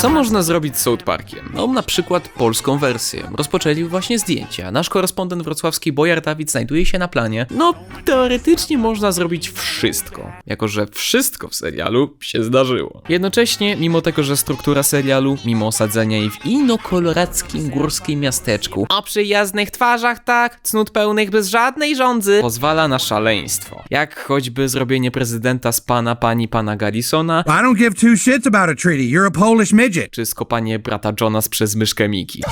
Co można zrobić z South Parkiem? No, na przykład polską wersję. Rozpoczęli właśnie zdjęcia. Nasz korespondent wrocławski Bojar Dawid znajduje się na planie. No, teoretycznie można zrobić wszystko. Jako, że wszystko w serialu się zdarzyło. Jednocześnie, mimo tego, że struktura serialu, mimo osadzenia jej w ino-kolorackim górskim miasteczku, o przyjaznych twarzach, tak, cnót pełnych bez żadnej rządzy, pozwala na szaleństwo. Jak choćby zrobienie prezydenta z pana, pani, pana Garrisona, I don't give two shits about a treaty. You're a Polish midget. czy skopanie brata Jonas przez myszkę Miki.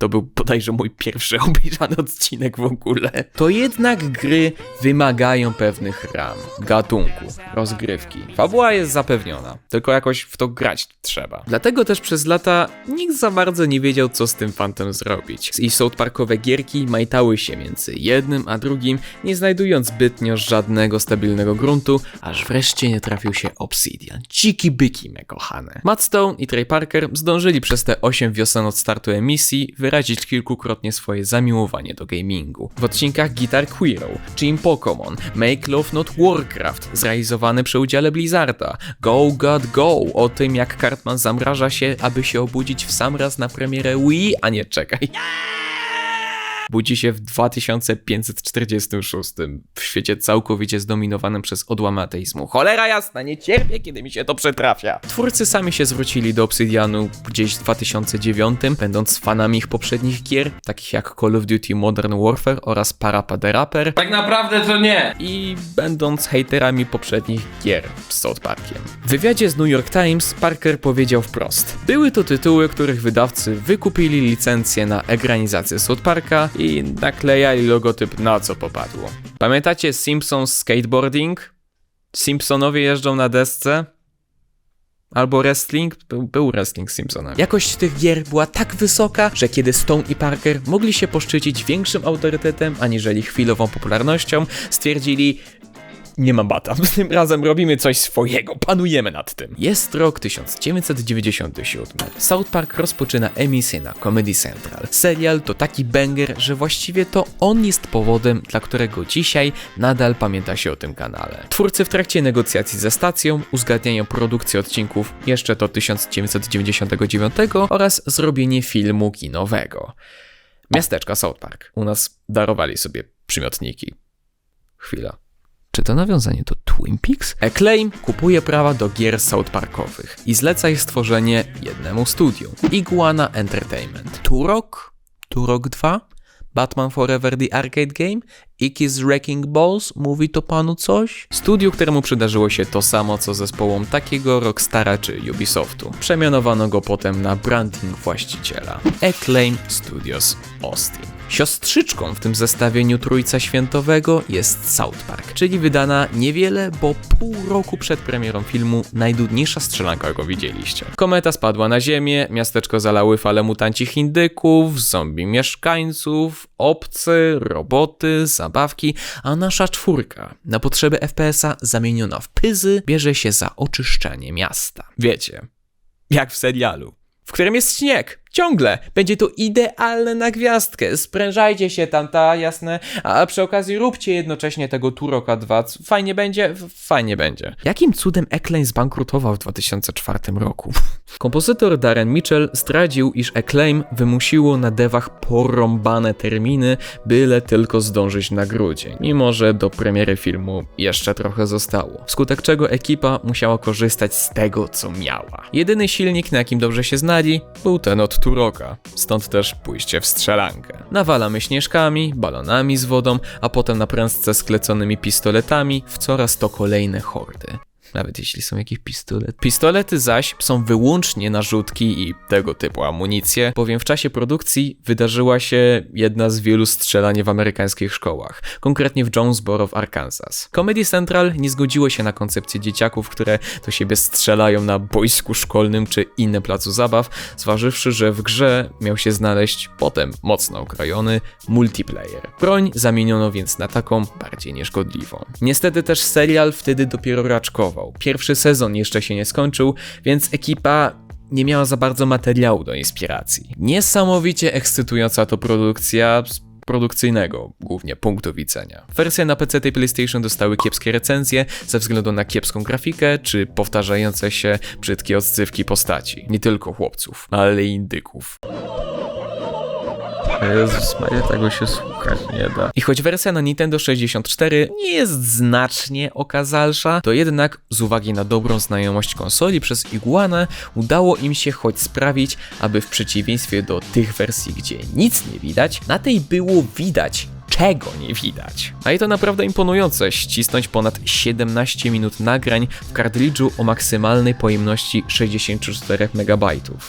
To był bodajże mój pierwszy obejrzany odcinek w ogóle. To jednak gry wymagają pewnych ram, gatunku, rozgrywki. Fabuła jest zapewniona, tylko jakoś w to grać trzeba. Dlatego też przez lata nikt za bardzo nie wiedział, co z tym fantem zrobić. I South Parkowe gierki majtały się między jednym a drugim, nie znajdując zbytnio żadnego stabilnego gruntu, aż wreszcie nie trafił się Obsidian. Dziki byki, me kochane. Matt Stone i Trey Parker zdążyli przez te 8 wiosen od startu emisji wyrazić kilkukrotnie swoje zamiłowanie do gamingu. W odcinkach Guitar Hero, Team Pokémon, Make Love Not Warcraft, zrealizowany przy udziale Blizzarda, Go God Go, o tym jak Cartman zamraża się, aby się obudzić w sam raz na premierę Wii, a nie czekaj. Budzi się w 2546 w świecie całkowicie zdominowanym przez odłamy ateizmu. Cholera jasna, nie cierpię, kiedy mi się to przytrafia. Twórcy sami się zwrócili do Obsidianu gdzieś w 2009, będąc fanami ich poprzednich gier, takich jak Call of Duty Modern Warfare oraz Parappa the Rapper Tak naprawdę to nie. i będąc hejterami poprzednich gier z South Parkiem. W wywiadzie z New York Times Parker powiedział wprost: Były to tytuły, których wydawcy wykupili licencję na ekranizację South Parka i naklejali logotyp na co popadło. Pamiętacie Simpsons Skateboarding? Simpsonowie jeżdżą na desce? Albo wrestling? Był, był wrestling z Simpsonami. Jakość tych gier była tak wysoka, że kiedy Stone i Parker mogli się poszczycić większym autorytetem aniżeli chwilową popularnością, stwierdzili nie mam bata. Tym razem robimy coś swojego, panujemy nad tym. Jest rok 1997. South Park rozpoczyna emisję na Comedy Central. Serial to taki banger, że właściwie to on jest powodem, dla którego dzisiaj nadal pamięta się o tym kanale. Twórcy w trakcie negocjacji ze stacją uzgadniają produkcję odcinków jeszcze do 1999 oraz zrobienie filmu kinowego. Miasteczka South Park. U nas darowali sobie przymiotniki. Chwila. Czy to nawiązanie do Twin Peaks? Acclaim kupuje prawa do gier South Parkowych i zleca ich stworzenie jednemu studium. Iguana Entertainment. Turok? Turok 2? Batman Forever the Arcade Game? Icky's Wrecking Balls? Mówi to panu coś? Studiu, któremu przydarzyło się to samo co zespołom takiego Rockstara czy Ubisoftu. Przemianowano go potem na branding właściciela. Acclaim Studios Austin. Siostrzyczką w tym zestawieniu Trójca Świętowego jest South Park, czyli wydana niewiele, bo pół roku przed premierą filmu najdudniejsza strzelanka, jaką widzieliście. Kometa spadła na ziemię, miasteczko zalały fale mutanci indyków, zombie mieszkańców, obcy, roboty, zabawki, a nasza czwórka na potrzeby FPS-a zamieniona w pyzy bierze się za oczyszczanie miasta. Wiecie, jak w serialu, w którym jest śnieg. Ciągle. Będzie to idealne na gwiazdkę. Sprężajcie się tam, ta jasne. A przy okazji róbcie jednocześnie tego Turoka 2. C- Fajnie będzie? Fajnie będzie. Jakim cudem Acclaim zbankrutował w 2004 roku? Kompozytor Darren Mitchell zdradził, iż Acclaim wymusiło na devach porąbane terminy, byle tylko zdążyć na grudzień. Mimo, że do premiery filmu jeszcze trochę zostało. Wskutek czego ekipa musiała korzystać z tego, co miała. Jedyny silnik, na jakim dobrze się znali, był ten od Turoka, stąd też pójście w strzelankę. Nawalamy śnieżkami, balonami z wodą, a potem na prędce skleconymi pistoletami w coraz to kolejne hordy. Nawet jeśli są jakieś pistolety. Pistolety zaś są wyłącznie narzutki i tego typu amunicje, bowiem w czasie produkcji wydarzyła się jedna z wielu strzelań w amerykańskich szkołach, konkretnie w Jonesboro w Arkansas. Comedy Central nie zgodziło się na koncepcję dzieciaków, które do siebie strzelają na boisku szkolnym czy innym placu zabaw, zważywszy, że w grze miał się znaleźć potem mocno okrojony multiplayer. Broń zamieniono więc na taką bardziej nieszkodliwą. Niestety też serial wtedy dopiero raczkował. Pierwszy sezon jeszcze się nie skończył, więc ekipa nie miała za bardzo materiału do inspiracji. Niesamowicie ekscytująca to produkcja z produkcyjnego głównie punktu widzenia. Wersje na PC i PlayStation dostały kiepskie recenzje ze względu na kiepską grafikę czy powtarzające się brzydkie odstywki postaci. Nie tylko chłopców, ale i indyków. Jezus Maria, tego się słuchać nie da. I choć wersja na Nintendo 64 nie jest znacznie okazalsza, to jednak z uwagi na dobrą znajomość konsoli przez Iguanę udało im się choć sprawić, aby w przeciwieństwie do tych wersji, gdzie nic nie widać, na tej było widać czego nie widać. A i to naprawdę imponujące, ścisnąć ponad 17 minut nagrań w kartridżu o maksymalnej pojemności 64 MB.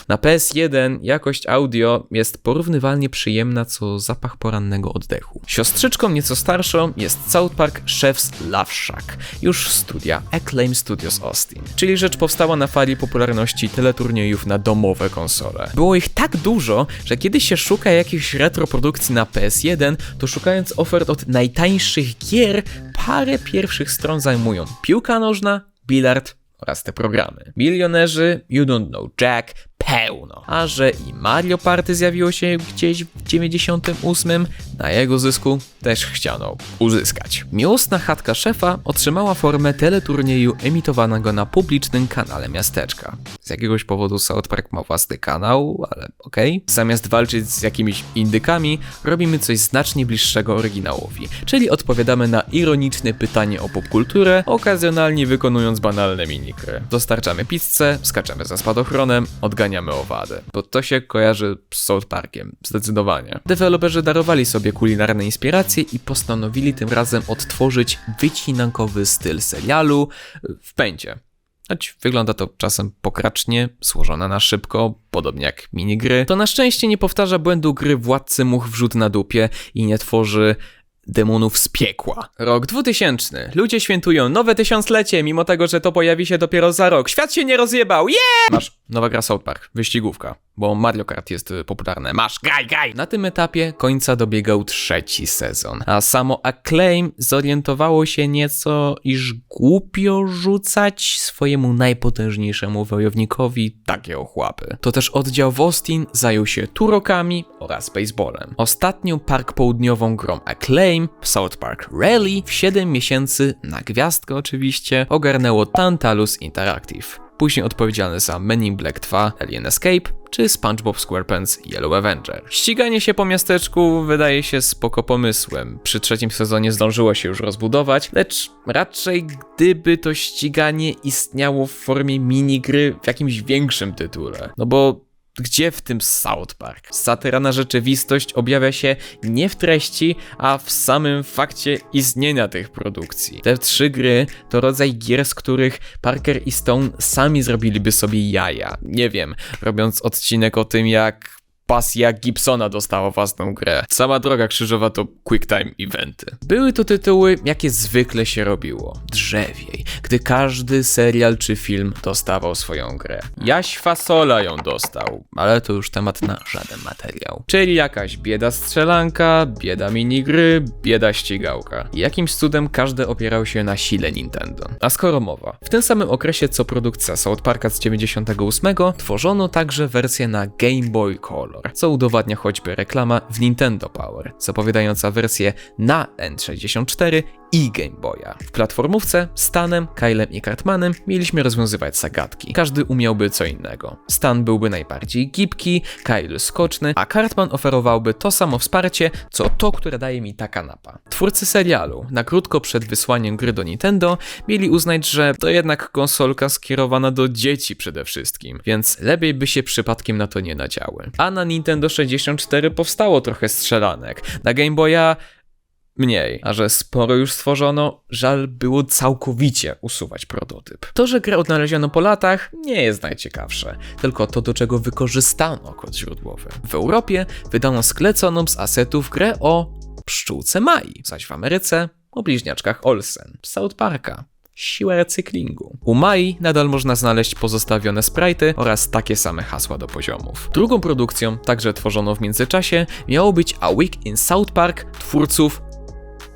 Na PS1 jakość audio jest porównywalnie przyjemna co zapach porannego oddechu. Siostrzyczką nieco starszą jest South Park Chef's Love Shack, już studia Acclaim Studios Austin, czyli rzecz powstała na fali popularności teleturniejów na domowe konsole. Było ich tak dużo, że kiedy się szuka jakichś retroprodukcji na PS1, to szukając ofert od najtańszych gier, parę pierwszych stron zajmują piłka nożna, bilard oraz te programy. Milionerzy, You Don't Know Jack, pełno. A że i Mario Party zjawiło się gdzieś w 98, na jego zysku też chciano uzyskać. Miłosna chatka szefa otrzymała formę teleturnieju emitowanego na publicznym kanale miasteczka. Z jakiegoś powodu South Park ma własny kanał, ale okej. Zamiast walczyć z jakimiś indykami, robimy coś znacznie bliższego oryginałowi, czyli odpowiadamy na ironiczne pytanie o popkulturę, okazjonalnie wykonując banalne minikry. Dostarczamy pizzę, skaczemy za spadochronem, odganiamy owady. Bo to się kojarzy z South Parkiem, zdecydowanie. Deweloperzy darowali sobie kulinarne inspiracje i postanowili tym razem odtworzyć wycinankowy styl serialu w pędzie. Choć wygląda to czasem pokracznie, złożone na szybko, podobnie jak minigry, to na szczęście nie powtarza błędu gry Władcy Much wrzut na dupie i nie tworzy demonów z piekła. Rok 2000. Ludzie świętują nowe tysiąclecie, mimo tego, że to pojawi się dopiero za rok. Świat się nie rozjebał, yeah! Masz nowa gra South Park, wyścigówka, bo Mario Kart jest y, popularne. Masz, graj, graj! Na tym etapie końca dobiegał trzeci sezon, a samo Acclaim zorientowało się nieco, iż głupio rzucać swojemu najpotężniejszemu wojownikowi takie ochłapy. To też oddział w Austin zajął się turokami oraz baseballem. Ostatnią park południową grą Acclaim, South Park Rally, w 7 miesięcy, na gwiazdkę oczywiście, ogarnęło Tantalus Interactive później odpowiedzialny za Men in Black 2, Alien Escape czy SpongeBob SquarePants Yellow Avenger. Ściganie się po miasteczku wydaje się spoko pomysłem. Przy trzecim sezonie zdążyło się już rozbudować, lecz raczej gdyby to ściganie istniało w formie minigry w jakimś większym tytule. No bo gdzie w tym South Park? Satyra na rzeczywistość objawia się nie w treści, a w samym fakcie istnienia tych produkcji. Te trzy gry to rodzaj gier, z których Parker i Stone sami zrobiliby sobie jaja. Nie wiem, robiąc odcinek o tym, jak pasja Gibsona dostała własną grę. Sama droga krzyżowa to QuickTime eventy. Były to tytuły, jakie zwykle się robiło. Drzewiej, gdy każdy serial czy film dostawał swoją grę. Jaś Fasola ją dostał, ale to już temat na żaden materiał. Czyli jakaś bieda strzelanka, bieda minigry, bieda ścigałka. Jakimś cudem każdy opierał się na sile Nintendo. A skoro mowa, w tym samym okresie co produkcja South Parka z 98 tworzono także wersję na Game Boy Co udowadnia choćby reklama w Nintendo Power, zapowiadająca wersję na N64 i Game Boya. W platformówce Stanem, Kylem i Cartmanem mieliśmy rozwiązywać zagadki. Każdy umiałby co innego. Stan byłby najbardziej gibki, Kyle skoczny, a Cartman oferowałby to samo wsparcie, co to, które daje mi ta kanapa. Twórcy serialu, na krótko przed wysłaniem gry do Nintendo, mieli uznać, że to jednak konsolka skierowana do dzieci przede wszystkim, więc lepiej by się przypadkiem na to nie nadziały. A na Nintendo 64 powstało trochę strzelanek. Na Game Boya mniej, a że sporo już stworzono, żal było całkowicie usuwać prototyp. To, że grę odnaleziono po latach, nie jest najciekawsze, tylko to, do czego wykorzystano kod źródłowy. W Europie wydano skleconą z asetów grę o pszczółce Mai, zaś w Ameryce o bliźniaczkach Olsen, South Parka. Siła recyklingu. U Mai nadal można znaleźć pozostawione sprite'y oraz takie same hasła do poziomów. Drugą produkcją, także tworzoną w międzyczasie, miało być A Week in South Park twórców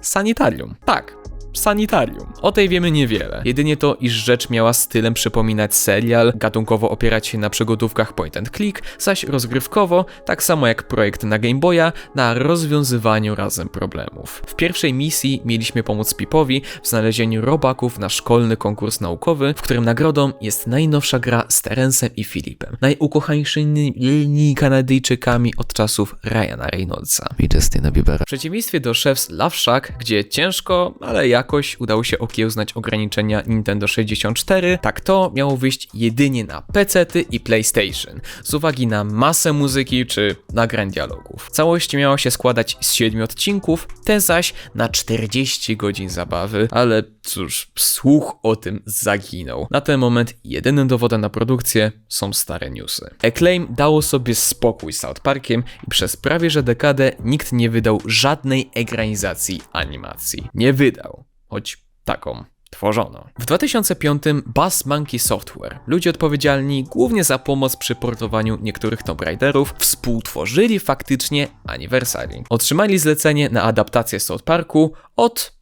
Sanitarium. Tak, sanitarium. O tej wiemy niewiele. Jedynie to, iż rzecz miała stylem przypominać serial, gatunkowo opierać się na przygodówkach point and click, zaś rozgrywkowo, tak samo jak projekt na Game Boya, na rozwiązywaniu razem problemów. W pierwszej misji mieliśmy pomóc Pipowi w znalezieniu robaków na szkolny konkurs naukowy, w którym nagrodą jest najnowsza gra z Terencem i Filipem, najukochańszymi Kanadyjczykami od czasów Ryana Reynoldsa i Justyna Biebera. W przeciwieństwie do Chef's Love Shack, gdzie ciężko, ale jakoś udało się okiełznać ograniczenia Nintendo 64, tak to miało wyjść jedynie na PC-ty i PlayStation, z uwagi na masę muzyki czy nagrań dialogów. Całość miała się składać z 7 odcinków, te zaś na 40 godzin zabawy, ale cóż, słuch o tym zaginął. Na ten moment jedynym dowodem na produkcję są stare newsy. Acclaim dało sobie spokój z South Parkiem i przez prawie że dekadę nikt nie wydał żadnej ekranizacji animacji. Nie wydał, choć taką tworzono. W 2005 Bass Monkey Software, ludzie odpowiedzialni głównie za pomoc przy portowaniu niektórych Tomb Raiderów, współtworzyli faktycznie Anniversary. Otrzymali zlecenie na adaptację South Parku od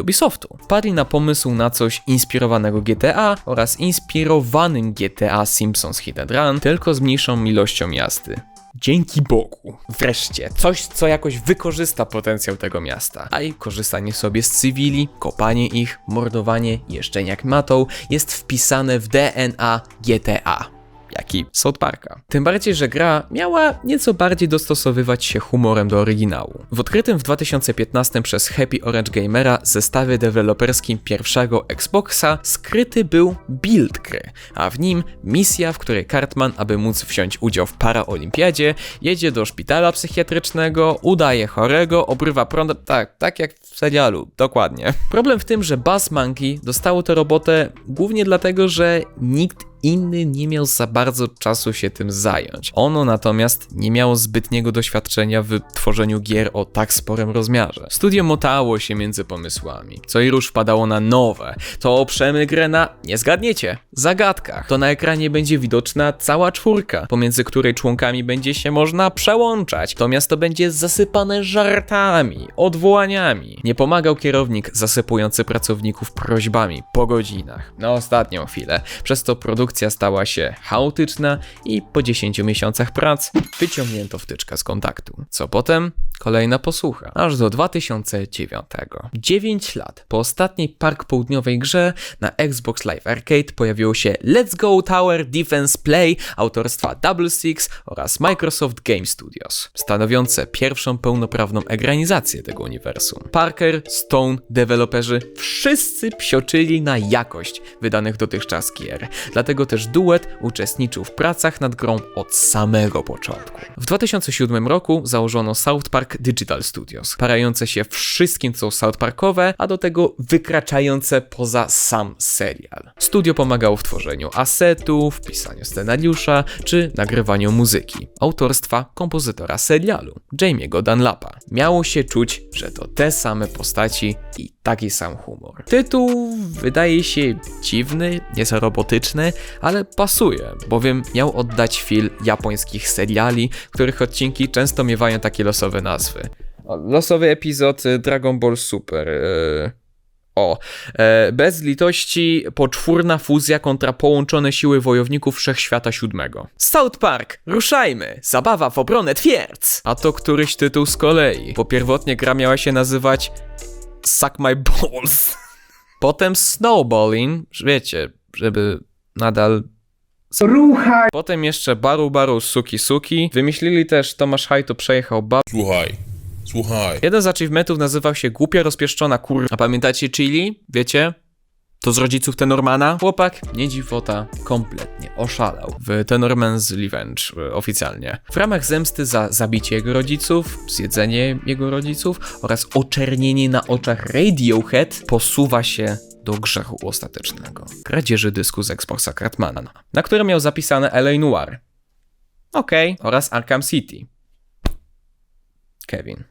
Ubisoftu. Wpadli na pomysł na coś inspirowanego GTA oraz inspirowanym GTA Simpsons and Run, tylko z mniejszą ilością jazdy. Dzięki Bogu. Wreszcie, coś, co jakoś wykorzysta potencjał tego miasta. A i korzystanie sobie z cywili, kopanie ich, mordowanie, jeżdżenie jak matą jest wpisane w DNA GTA jak i South Parka. Tym bardziej, że gra miała nieco bardziej dostosowywać się humorem do oryginału. W odkrytym w 2015 przez Happy Orange Gamera zestawie deweloperskim pierwszego Xboxa skryty był build gry, a w nim misja, w której Cartman, aby móc wziąć udział w paraolimpiadzie, jedzie do szpitala psychiatrycznego, udaje chorego, obrywa prąd, tak, tak jak w serialu, dokładnie. Problem w tym, że Bass Monkey dostało tę robotę głównie dlatego, że nikt inny nie miał za bardzo czasu się tym zająć. Ono natomiast nie miało zbytniego doświadczenia w tworzeniu gier o tak sporym rozmiarze. Studio motało się między pomysłami, co i rusz wpadało na nowe. To oprzemy grę na, nie zgadniecie, zagadkach. To na ekranie będzie widoczna cała czwórka, pomiędzy której członkami będzie się można przełączać. To miasto będzie zasypane żartami, odwołaniami. Nie pomagał kierownik zasypujący pracowników prośbami po godzinach. Na ostatnią chwilę. Przez to produkcja stała się chaotyczna i po 10 miesiącach prac wyciągnięto wtyczkę z kontaktu. Co potem? Kolejna posłucha, aż do 2009. 9 lat po ostatniej Park Południowej grze na Xbox Live Arcade pojawiło się Let's Go Tower Defense Play autorstwa Double Six oraz Microsoft Game Studios, stanowiące pierwszą pełnoprawną egranizację tego uniwersum. Parker, Stone, deweloperzy wszyscy psioczyli na jakość wydanych dotychczas gier, dlatego też duet uczestniczył w pracach nad grą od samego początku. W 2007 roku założono South Park Digital Studios, parające się wszystkim co South Parkowe, a do tego wykraczające poza sam serial. Studio pomagało w tworzeniu asetów, pisaniu scenariusza czy nagrywaniu muzyki. Autorstwa kompozytora serialu, Jamie'ego Dunlapa. Miało się czuć, że to te same postaci i taki sam humor. Tytuł wydaje się dziwny, nieco robotyczny, ale pasuje, bowiem miał oddać feel japońskich seriali, których odcinki często miewają takie losowe nazwy. Losowy epizod y, Dragon Ball Super. y, O, e, bez litości poczwórna fuzja kontra połączone siły wojowników wszechświata siódmego. South Park, ruszajmy! Zabawa w obronę twierdz! A to któryś tytuł z kolei, bo pierwotnie gra miała się nazywać Suck My Balls. Potem Snowballing, wiecie, żeby nadal Ruchaj! Potem jeszcze Baru Baru Suki Suki. Wymyślili też Tomasz Hajto przejechał bab. Słuchaj, słuchaj. Jeden z achievementów nazywał się Głupia rozpieszczona kur... A pamiętacie Chili? Wiecie? To z rodziców Tenormana? Chłopak, nie dziwota, kompletnie oszalał w Tenorman's Revenge e, oficjalnie. W ramach zemsty za zabicie jego rodziców, zjedzenie jego rodziców oraz oczernienie na oczach Radiohead posuwa się do grzechu ostatecznego. Kradzieży dysku z Xboxa Cartmana, na którym miał zapisane LA Noir. Okej, oraz Arkham City. Kevin.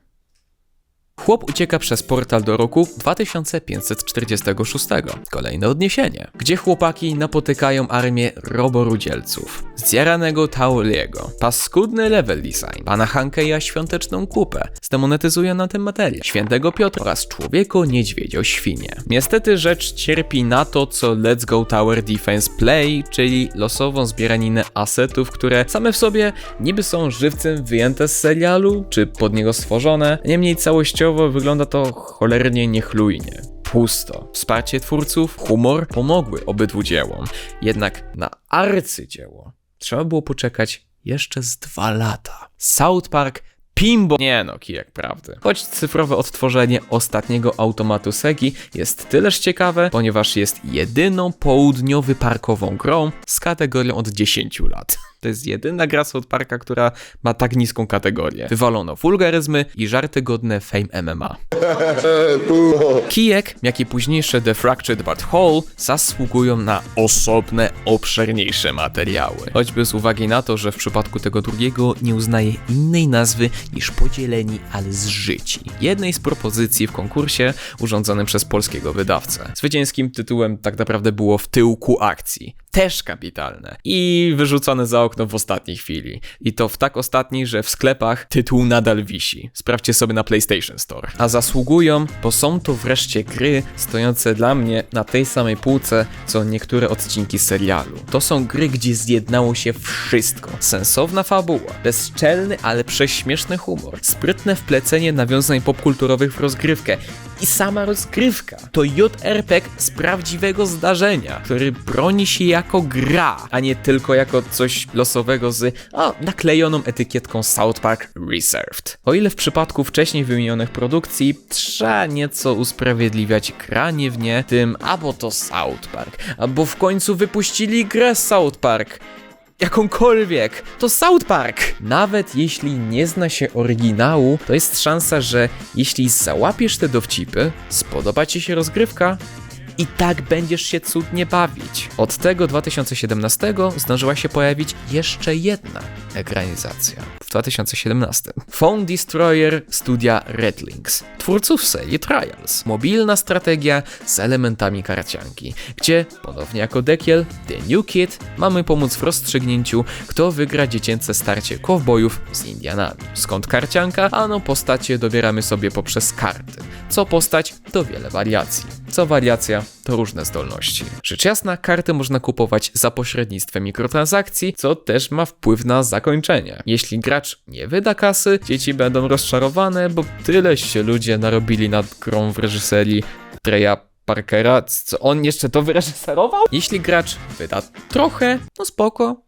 Chłop ucieka przez portal do roku 2546. Kolejne odniesienie, gdzie chłopaki napotykają armię roborudzielców. Zjaranego Tauliego, paskudny level design, pana Hankeja świąteczną kupę, zdemonetyzuje na tym materię, świętego Piotra oraz człowieko niedźwiedzio świnie. Niestety rzecz cierpi na to, co Let's Go Tower Defense Play, czyli losową zbieraninę asetów, które same w sobie niby są żywcem wyjęte z serialu, czy pod niego stworzone, niemniej całościowo wygląda to cholernie niechlujnie. Pusto. Wsparcie twórców, humor pomogły obydwu dziełom. Jednak na arcydzieło trzeba było poczekać jeszcze z dwa lata. South Park Pimbo... Nie no, kijek prawdy. Choć cyfrowe odtworzenie ostatniego automatu Segi jest tyleż ciekawe, ponieważ jest jedyną południowy parkową grą z kategorią od 10 lat. To jest jedyna gra South Parka, która ma tak niską kategorię. Wywalono wulgaryzmy i żarty godne Fame MMA. Kijek, jak i późniejsze The Fractured But Whole zasługują na osobne, obszerniejsze materiały. Choćby z uwagi na to, że w przypadku tego drugiego nie uznaje innej nazwy niż podzieleni, ale zżyci. Jednej z propozycji w konkursie urządzonym przez polskiego wydawcę. Zwycięskim tytułem tak naprawdę było w tyłku akcji. Też kapitalne. I wyrzucone za okno w ostatniej chwili. I to w tak ostatniej, że w sklepach tytuł nadal wisi. Sprawdźcie sobie na PlayStation Store. A zasługują, bo są to wreszcie gry stojące dla mnie na tej samej półce, co niektóre odcinki serialu. To są gry, gdzie zjednało się wszystko. Sensowna fabuła, bezczelny, ale prześmieszny humor, sprytne wplecenie nawiązań popkulturowych w rozgrywkę i sama rozgrywka. To JRPG z prawdziwego zdarzenia, który broni się jako gra, a nie tylko jako coś losowego z o, naklejoną etykietką South Park Reserved. O ile w przypadku wcześniej wymienionych produkcji trzeba nieco usprawiedliwiać granie w nie tym, albo to South Park, albo w końcu wypuścili grę South Park jakąkolwiek, to South Park! Nawet jeśli nie zna się oryginału, to jest szansa, że jeśli załapiesz te dowcipy, spodoba ci się rozgrywka, i tak będziesz się cudnie bawić. Od tego 2017 zdążyła się pojawić jeszcze jedna ekranizacja. W 2017. Phone Destroyer studia Redlinks, twórców serii Trials. Mobilna strategia z elementami karcianki, gdzie ponownie jako dekiel The New Kid mamy pomóc w rozstrzygnięciu, kto wygra dziecięce starcie kowbojów z Indianami. Skąd karcianka? Ano postacie dobieramy sobie poprzez karty. Co postać to wiele wariacji. Co wariacja to różne zdolności. Rzecz jasna, karty można kupować za pośrednictwem mikrotransakcji, co też ma wpływ na zakończenie. Jeśli gracz nie wyda kasy, dzieci będą rozczarowane, bo tyle się ludzie narobili nad grą w reżyserii Treya Parkera, co on jeszcze to wyreżyserował? Jeśli gracz wyda trochę, no spoko,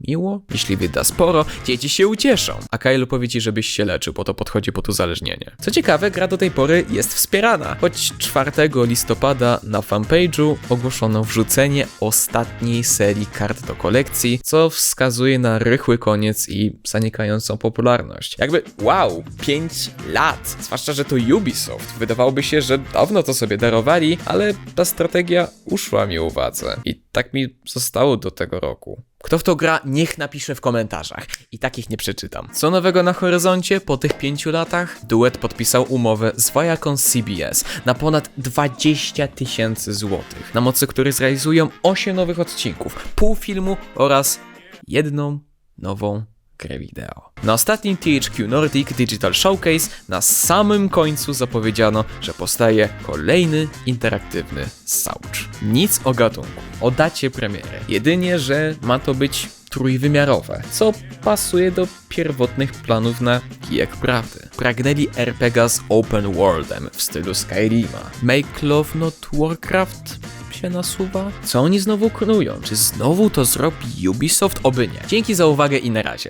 Miło, jeśli wyda sporo, dzieci się ucieszą. A Kyle powie ci, żebyś się leczył, bo to podchodzi pod uzależnienie. Co ciekawe, gra do tej pory jest wspierana, choć 4 listopada na fanpage'u ogłoszono wrzucenie ostatniej serii kart do kolekcji, co wskazuje na rychły koniec i zanikającą popularność. Jakby, wow, 5 lat! Zwłaszcza, że to Ubisoft. Wydawałoby się, że dawno to sobie darowali, ale ta strategia uszła mi uwadze. I tak mi zostało do tego roku. Kto w to gra, niech napisze w komentarzach. I takich nie przeczytam. Co nowego na horyzoncie po tych pięciu latach? Duet podpisał umowę z Viacom CBS na ponad 20 tysięcy złotych, na mocy której zrealizują 8 nowych odcinków, pół filmu oraz jedną nową grę wideo. Na ostatnim THQ Nordic Digital Showcase na samym końcu zapowiedziano, że powstaje kolejny interaktywny Sauch. Nic o gatunku, o dacie premiery. Jedynie, że ma to być trójwymiarowe, co pasuje do pierwotnych planów na kijek prawdy. Pragnęli RPG z open worldem w stylu Skyrima. Make Love Not Warcraft się nasuwa? Co oni znowu knują? Czy znowu to zrobi Ubisoft? Oby nie. Dzięki za uwagę i na razie.